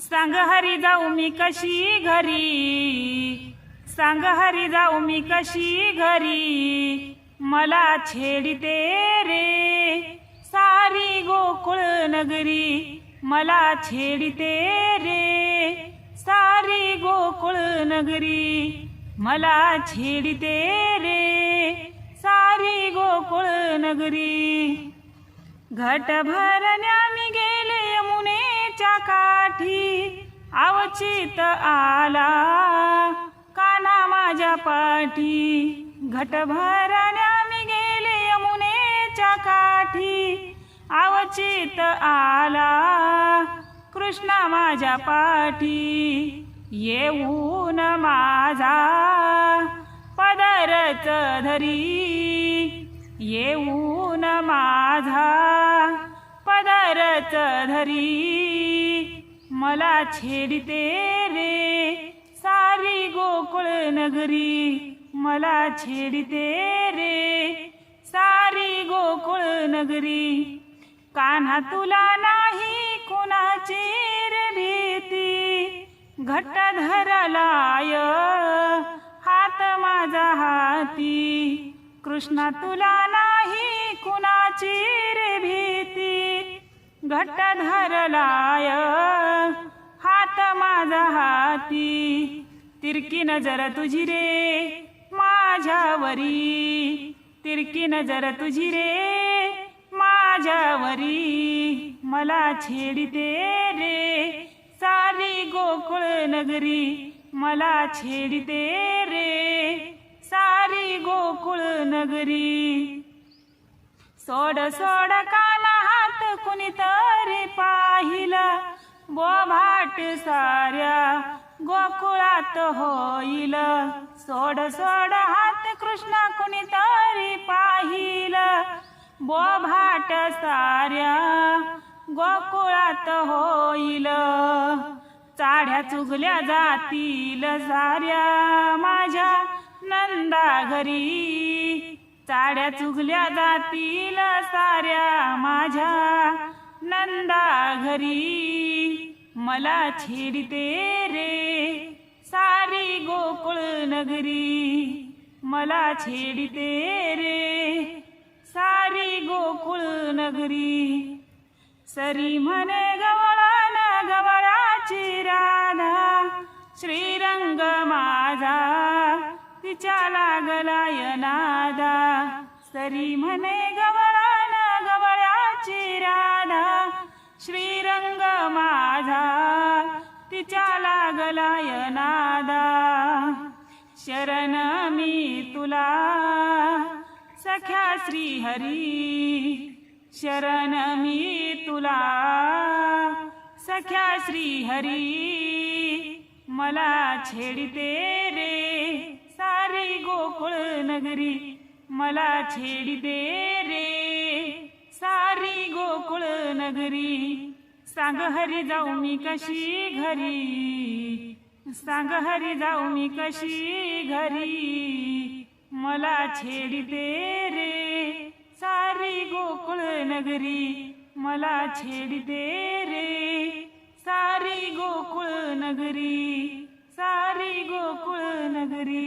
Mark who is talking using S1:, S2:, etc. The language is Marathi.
S1: सांग हरी जाऊ मी कशी घरी? सांग हरी जाऊ मी कशी घरी? मला छेडते रे. सारी गोकुळ नगरी मला छेडते रे. सारी गोकुळ नगरी मला छेडते रे. सारी गोकुळ नगरी. घट भरण्या मी गेले यमुनेच्या काठी अवचित आला. काना माझ्या पाठी. घट भरण्या मी गेले यमुनेच्या काठी. अवचित आला. कृष्णा माझ्या पाठी. येऊन माझा. पदरच धरी. येऊन माझा. पदरच धरी मला छेडिते रे. सारी गोकुळ नगरी मला छेडिते रे. सारी गोकुळ नगरी कान्हा तुला नाही कुणाची रे भीती. घट्ट धरलाय हात माझा हाती. कृष्णा तुला नाही कुणाची रे भीती. घट्ट धरलाय हात माझा हाती तिरकी नजर तुझी रे माझ्यावरी. तिरकी नजर तुझी रे माझ्यावरी. मला छेडते रे सारी गोकुळ नगरी. मला छेडते रे सारी गोकुळ नगरी. सोड सोड का कुणीतरी पाहिलं. बोभाट साऱ्या गोकुळात होईल. सोड सोड हात कृष्ण कुणीतरी पाहिलं. बोभाट साऱ्या गोकुळात होईल. चाढ्या चुगल्या जातील साऱ्या माझ्या नंदा घरी. साड्या चुगल्या जातील साऱ्या माझ्या नंदा घरी. मला छेडते रे सारी गोकुळ नगरी. मला छेडते रे सारी गोकुळ नगरी. सरी म्हणे गवा तिच्या लागलाय नादा सरी म्हणे गवळान गवळ्याची राधा. श्रीरंग माझा तिच्या लागलाय नादा शरण मी तुला सख्या श्रीहरी. शरण मी तुला सख्या श्रीहरी. मला छेडते रे सारी गोकुळ नगरी मला छेडिते रे. सारी गोकुळ नगरी सांग हरी जाऊ मी कशी घरी. सांग हरी जाऊ मी कशी घरी मला छेडिते रे. सारी गोकुळ नगरी मला छेडिते रे. सारी गोकुळ नगरी सारी गोकुळ नगरी.